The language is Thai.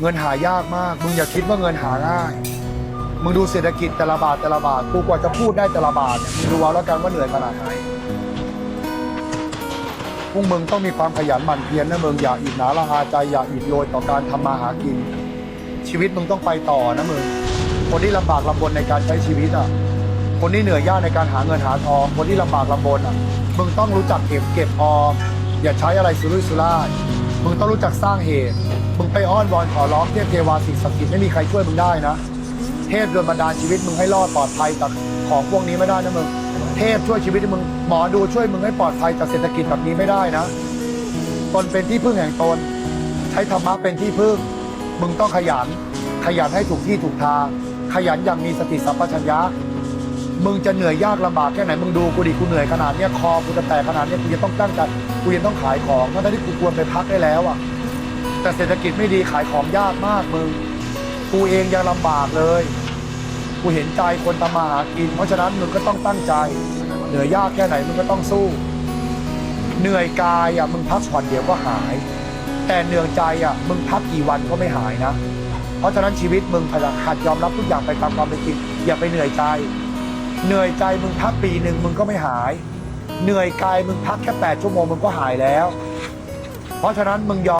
เงินหายากมาก มึงอย่าคิดว่าเงินหาง่าย มึงดูเศรษฐกิจแต่ละบาทแต่ละบาทกูกว่าจะพูดได้แต่ละบาทเนี่ยมึงดูเอาแล้วกันว่าเหนื่อยขนาดไหนพวกมึงต้องมีความขยันหมั่นเพียรนะมึงอย่าอิจฉาละอาใจอย่าอิดโรยต่อการทำมาหากิน ชีวิตมึงต้องไปต่อนะมึงคนที่ลำบากลำบนในการใช้ชีวิตอะ คนที่เหนื่อยยากในการหาเงินหาทอง คนที่ลำบากลำบนอะ มึงต้องรู้จักเก็บเก็บออมอย่าใช้อะไรสุรุ่ยสุร่าย มึงต้องรู้จักสร้างเหตุ มึงไปอ้อนวอนขอร้องเทพเทวาสิ่งศักดิ์สิทธิ์ไม่มีใครช่วยมึงได้นะ เทพโดนบันดาลชีวิตมึงให้รอดปลอดภัยจากของพวกนี้ไม่ได้นะมึง เทพช่วยชีวิตมึง หมอดูช่วยมึงให้ปลอดภัยจากเศรษฐกิจแบบนี้ไม่ได้นะ ตนเป็นที่พึ่งแห่งตน ใช้ธรรมะเป็นที่พึ่ง มึงต้องขยัน ขยันให้ถูกที่ถูกทาง ขยันอย่างมีสติสัมปชัญญะ มึงจะเหนื่อยยากลำบากแค่ไหนมึงดูกูดิกูเหนื่อยขนาดเนี้ยคอกูจะแตกขนาดเนี้ยกูยังต้องตั้งใจกูยังต้องขายของทั้งๆที่กูควรไปพักได้แล้วอะ แต่เศรษฐกิจไม่ดีขายของยากมากมึงกูเองยังลำบากเลย กูเห็นใจคนทำมาหากิน เพราะฉะนั้นมึงก็ต้องตั้งใจ เหนื่อยยากแค่ไหนมึงก็ต้องสู้ เหนื่อยกายอะมึงพักผ่อนเดี๋ยวก็หาย แต่เหนื่อยใจอะมึงพักกี่วันก็ไม่หายนะ เพราะฉะนั้นชีวิตมึงพยายามหัดยอมรับทุกอย่างไปตามความเป็นจริงอย่าไปเหนื่อยใจ เหนื่อยใจมึงพักปีหนึ่งมึงก็ไม่หาย เหนื่อยกายมึงพักแค่แปดชั่วโมงมึงก็หายแล้ว เพราะฉะนั้นมึงยอม